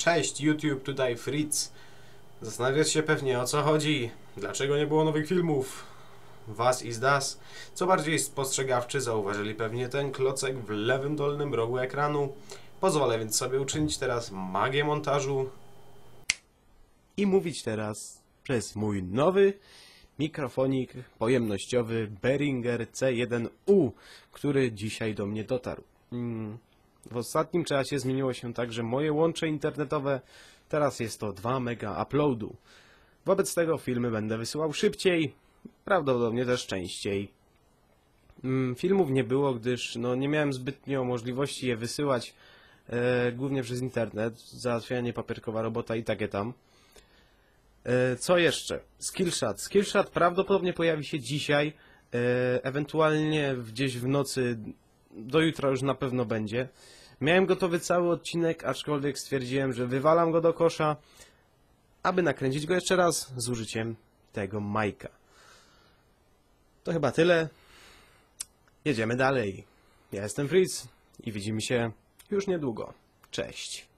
Cześć YouTube, tutaj Fritz. Zastanawiasz się pewnie o co chodzi, dlaczego nie było nowych filmów. Was is das. Co bardziej spostrzegawczy zauważyli pewnie ten klocek w lewym dolnym rogu ekranu. Pozwolę więc sobie uczynić teraz magię montażu i mówić teraz przez mój nowy mikrofonik pojemnościowy Behringer C1U, który dzisiaj do mnie dotarł. Mm, W ostatnim czasie zmieniło się tak, że moje łącze internetowe teraz jest to 2 mega uploadu. Wobec tego filmy będę wysyłał szybciej, prawdopodobnie też częściej. Mm, Filmów nie było, gdyż no, nie miałem zbytnio możliwości je wysyłać, e, głównie przez internet, załatwianie papierkowa robota i takie tam. E, Co jeszcze? Skillshot. Skillshot prawdopodobnie pojawi się dzisiaj, e, ewentualnie gdzieś w nocy, do jutra już na pewno będzie. Miałem gotowy cały odcinek, aczkolwiek stwierdziłem, że wywalam go do kosza, aby nakręcić go jeszcze raz z użyciem tego Majka. To chyba tyle. Jedziemy dalej. Ja jestem Fritz i widzimy się już niedługo. Cześć.